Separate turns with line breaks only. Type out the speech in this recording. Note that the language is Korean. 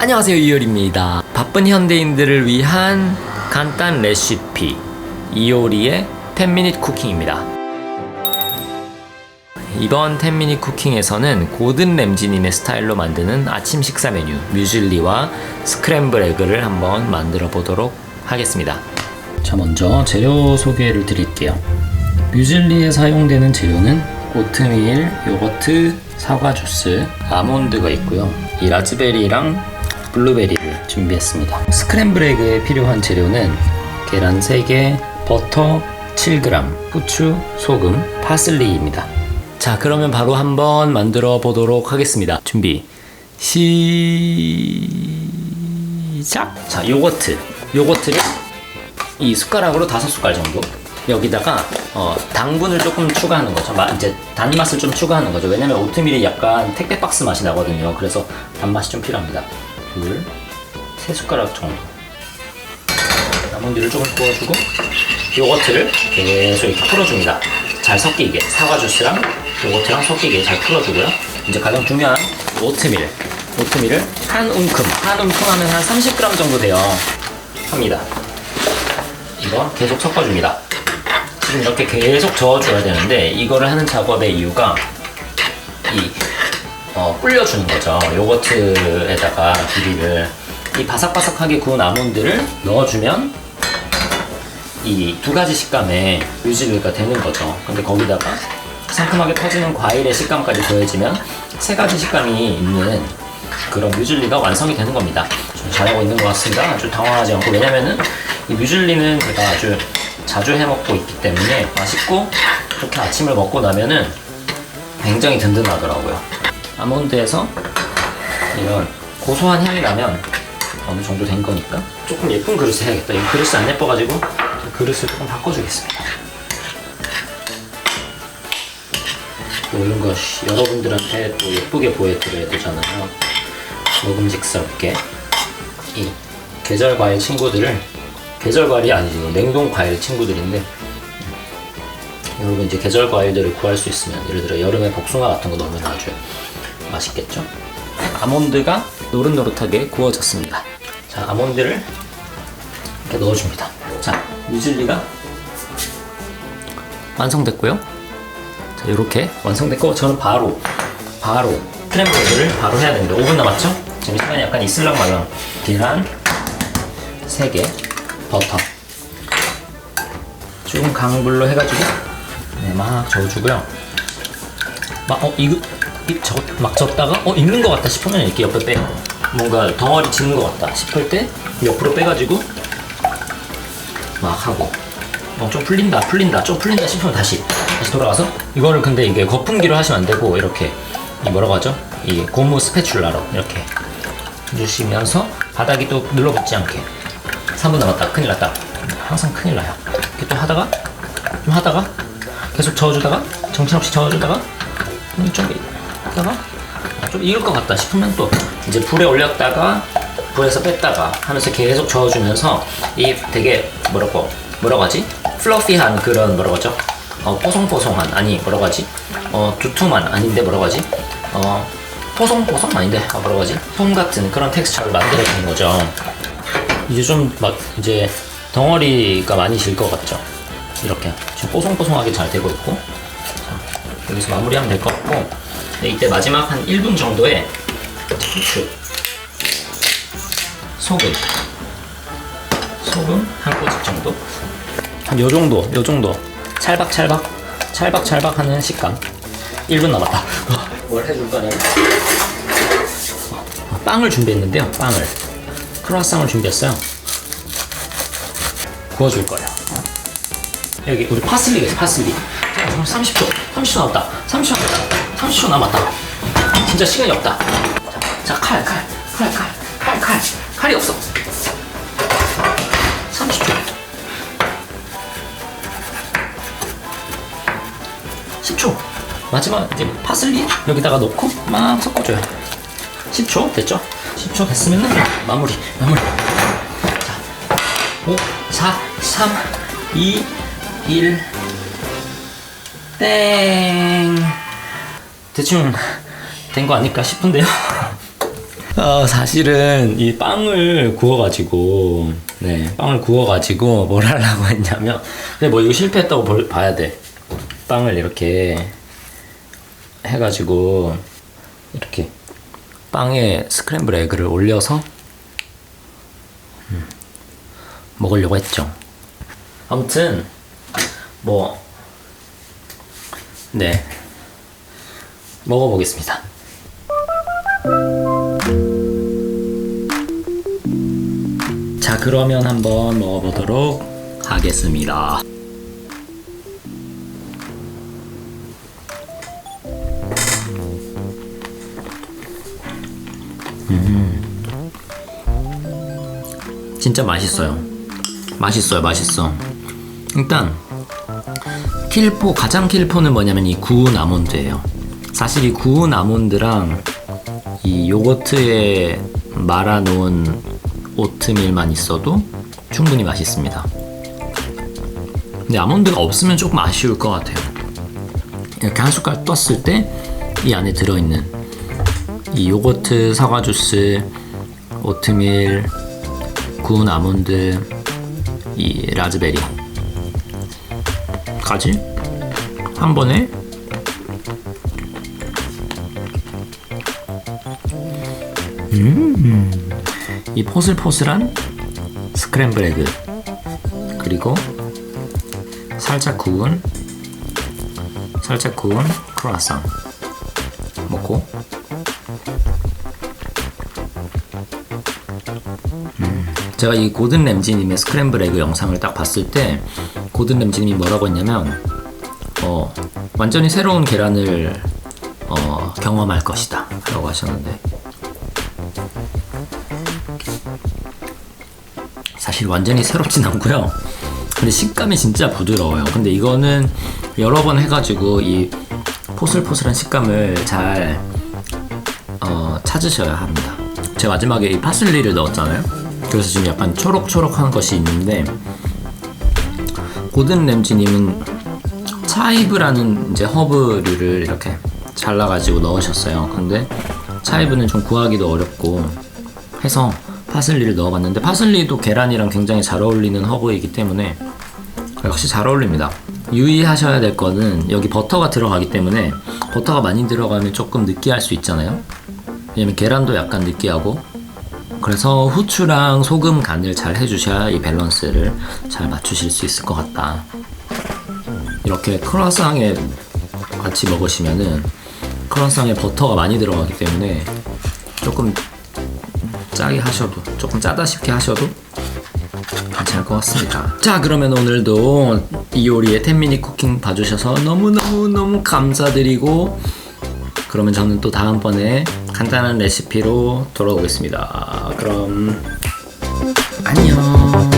안녕하세요 이효리입니다. 바쁜 현대인들을 위한 간단 레시피 이효리의 10미닛 쿠킹입니다. 이번 10미닛 쿠킹에서는 고든 램지님의 스타일로 만드는 아침 식사 메뉴 뮤즐리와 스크램블 에그를 한번 만들어 보도록 하겠습니다. 자 먼저 재료 소개를 드릴게요. 뮤즐리에 사용되는 재료는 오트밀, 요거트, 사과 주스, 아몬드가 있고요. 이 라즈베리랑 블루베리를 준비했습니다. 스크램블 에그에 필요한 재료는 계란 3개, 버터 7g, 후추, 소금, 파슬리입니다. 자, 그러면 바로 한번 만들어 보도록 하겠습니다. 준비. 시작. 자, 요거트. 요거트를 이 숟가락으로 다섯 숟갈 정도 여기다가 어, 당분을 조금 추가하는 거죠. 마, 이제 단맛을 좀 추가하는 거죠. 왜냐면 오트밀이 약간 택배 박스 맛이 나거든요. 그래서 단맛이 좀 필요합니다. 둘, 세 숟가락 정도. 아몬드를 조금 부어주고 요거트를 계속 이렇게 풀어줍니다. 잘 섞이게 사과 주스랑 요거트랑 섞이게 잘 풀어주고요. 이제 가장 중요한 오트밀. 오트밀을 한 움큼, 한 움큼 하면 한 30g 정도 돼요. 합니다. 이거 계속 섞어줍니다. 지금 이렇게 계속 저어줘야 되는데 이거를 하는 작업의 이유가 이 어, 불려주는 거죠. 요거트에다가 비리를 이 바삭바삭하게 구운 아몬드를 넣어주면 이 두 가지 식감의 유지가 되는 거죠. 근데 거기다가 상큼하게 터지는 과일의 식감까지 더해지면 세 가지 식감이 있는 그런 뮤즐리가 완성이 되는 겁니다. 좀 잘하고 있는 것 같습니다. 아주 당황하지 않고 왜냐면은 이 뮤즐리는 제가 아주 자주 해 먹고 있기 때문에 맛있고 그렇게 아침을 먹고 나면은 굉장히 든든하더라고요. 아몬드에서 이런 고소한 향이 나면 어느 정도 된 거니까 조금 예쁜 그릇을 해야겠다. 이 그릇이 안 예뻐가지고 그릇을 조금 바꿔주겠습니다. 또 이런 거 여러분들한테 또 예쁘게 보여드려야 되잖아요. 먹음직스럽게 이 계절 과일 친구들을 계절 과일이 아니지 냉동 과일 친구들인데 여러분 이제 계절 과일들을 구할 수 있으면 예를 들어 여름에 복숭아 같은 거 넣으면 아주 맛있겠죠? 아몬드가 노릇노릇하게 구워졌습니다. 자 아몬드를 이렇게 넣어줍니다. 자 뮤즐리가 완성됐고요. 자 이렇게 완성됐고 저는 바로 바로 크렘브레드를 바로 해야 됩니다. 5분 남았죠? 지금 시간이 약간 있을랑말랑 계란 3개 버터 조금 강불로 해가지고 네, 막 저어주고요 막 어 이거 막 젓다가 어 익는 것 같다 싶으면 이렇게 옆에 빼 뭔가 덩어리 지는 것 같다 싶을 때 옆으로 빼가지고 막 하고 어, 좀 풀린다 풀린다 좀 풀린다 싶으면 다시 다시 돌아가서 이거를 근데 이게 거품기로 하시면 안 되고 이렇게 이 뭐라고 하죠 이 고무 스패출라로 이렇게 주시면서 바닥이 또 눌러붙지 않게 3분 남았다. 큰일 났다. 항상 큰일 나요. 이렇게 또 하다가, 좀 하다가, 계속 저어주다가, 정신없이 저어주다가, 좀 하다가, 좀 익을 것 같다 싶으면 또 이제 불에 올렸다가, 불에서 뺐다가 하면서 계속 저어주면서 이 되게 뭐라고, 뭐라고 하지? 플러피한 그런 뭐라고 하죠? 어, 뽀송뽀송한, 아니 뭐라고 하지? 어, 두툼한, 아닌데 뭐라고 하지? 어, 포송포송 아닌데 아, 뭐라고 하지? 폼 같은 그런 텍스처를 만들어주는 거죠. 이제 좀 막 이제 덩어리가 많이 질 것 같죠? 이렇게 지금 뽀송뽀송하게 잘 되고 있고 자, 여기서 마무리하면 될 것 같고 네, 이때 마지막 한 1분 정도에 후추 소금 소금 한 꼬집 정도 한 요 정도 요 정도 찰박찰박 찰박찰박 하는 식감 1분 남았다 뭘 해줄 거냐면 빵을 준비했는데요 빵을 크로아상을 준비했어요. 구워줄 거예요. 여기 우리 파슬리 계세요, 파슬리. 자, 30초, 30초 남았다. 30초 남았다. 30초 남았다. 진짜 시간이 없다. 자, 자, 칼, 칼, 칼, 칼, 칼, 칼. 칼이 없어. 30초. 10초. 마지막 이제 파슬리 여기다가 넣고 막 섞어줘요. 10초 됐죠? 10초 됐으면 마무리 마무리 자 5 4 3 2 1 땡 대충 된 거 아닐까 싶은데요. 어, 사실은 이 빵을 구워가지고 네 빵을 구워가지고 뭘 하려고 했냐면 근데 뭐 이거 실패했다고 볼- 봐야 돼. 빵을 이렇게 해가지고 이렇게 빵에 스크램블 에그를 올려서 음, 먹으려고 했죠. 아무튼 뭐 네. 먹어보겠습니다. 자, 그러면 한번 먹어보도록 하겠습니다. 음. 진짜 맛있어요. 맛있어요, 맛있어. 일단 킬포 가장 킬포는 뭐냐면 이 구운 아몬드예요. 사실 이 구운 아몬드랑 이 요거트에 말아 놓은 오트밀만 있어도 충분히 맛있습니다. 근데 아몬드가 없으면 조금 아쉬울 것 같아요. 이렇게 한 숟갈 떴을 때 이 안에 들어있는 이 요거트, 사과 주스, 오트밀, 구운 아몬드, 이 라즈베리 까지 한 번에 음, 이 포슬포슬한 스크램블 에그 그리고 살짝 구운 살짝 구운 크루아상 먹고. 음, 제가 이 고든 램지님의 스크램블 에그 영상을 딱 봤을 때 고든 램지님이 뭐라고 했냐면 어, 완전히 새로운 계란을 어, 경험할 것이다 라고 하셨는데 사실 완전히 새롭진 않고요. 근데 식감이 진짜 부드러워요. 근데 이거는 여러 번 해가지고 이 포슬포슬한 식감을 잘 어, 찾으셔야 합니다. 제가 마지막에 이 파슬리를 넣었잖아요. 그래서 지금 약간 초록초록한 것이 있는데 고든 램지님은 차이브라는 이제 허브류를 이렇게 잘라가지고 넣으셨어요. 근데 차이브는 좀 구하기도 어렵고 해서 파슬리를 넣어봤는데 파슬리도 계란이랑 굉장히 잘 어울리는 허브이기 때문에 역시 잘 어울립니다. 유의하셔야 될 거는 여기 버터가 들어가기 때문에 버터가 많이 들어가면 조금 느끼할 수 있잖아요. 왜냐면 계란도 약간 느끼하고 그래서 후추랑 소금 간을 잘 해주셔야 이 밸런스를 잘 맞추실 수 있을 것 같다. 이렇게 크루아상에 같이 먹으시면은 크루아상에 버터가 많이 들어가기 때문에 조금 짜게 하셔도 조금 짜다 싶게 하셔도 괜찮을 것 같습니다. 자 그러면 오늘도 이 요리의 10미니 쿠킹 봐주셔서 너무너무너무 감사드리고 그러면 저는 또 다음번에 간단한 레시피로 돌아오겠습니다. 그럼 안녕.